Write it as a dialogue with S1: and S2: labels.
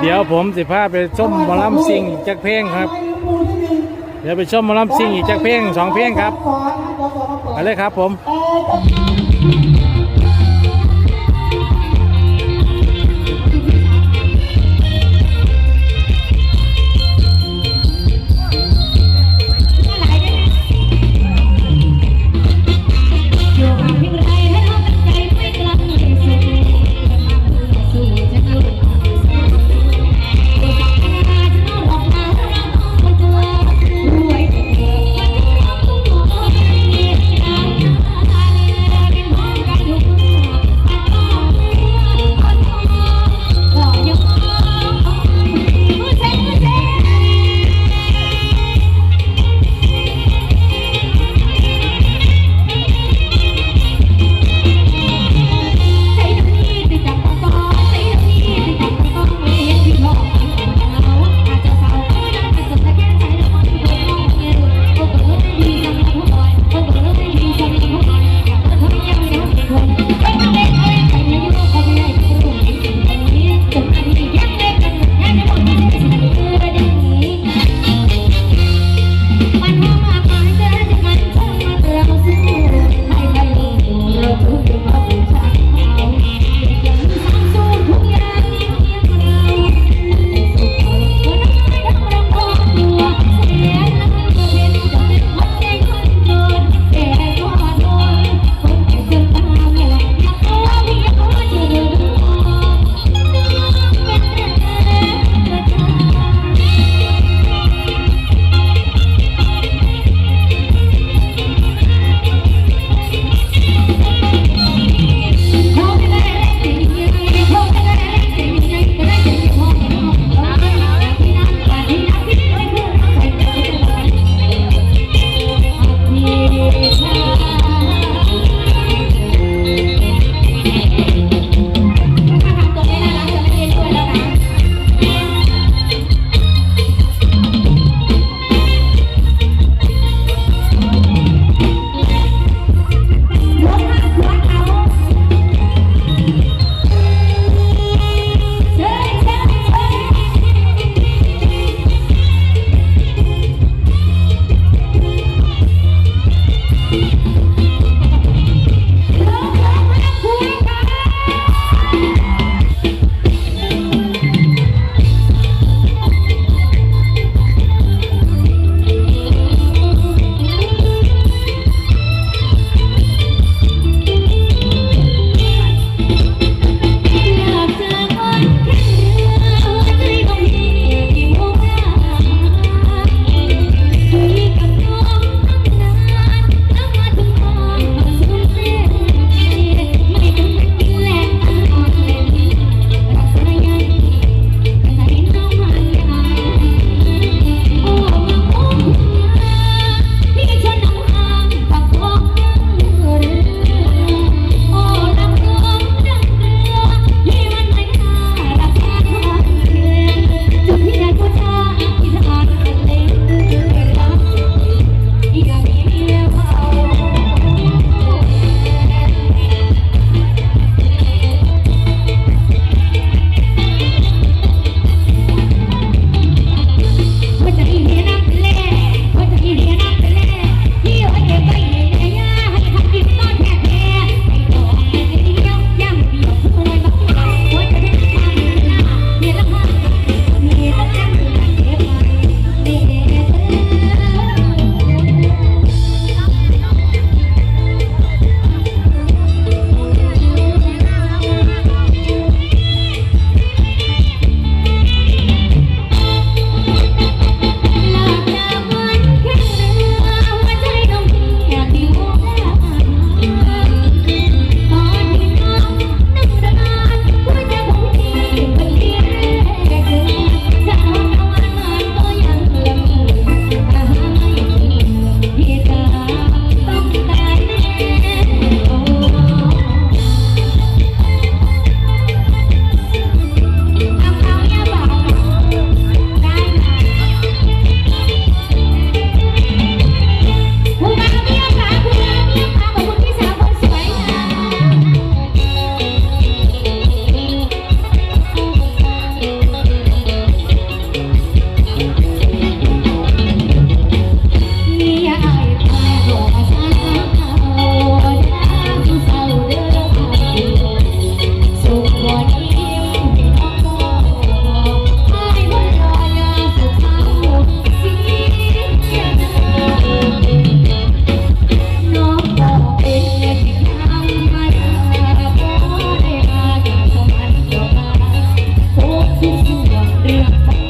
S1: เดี๋ยวผมสิพาไปชมหมอลำซิงอีกจักเพลงครับ เดี๋ยวไปชมหมอลำซิงอีกจักเพลงสองเพลงครับ
S2: เอาเปิด
S1: ไปเลยครับผม
S2: đi.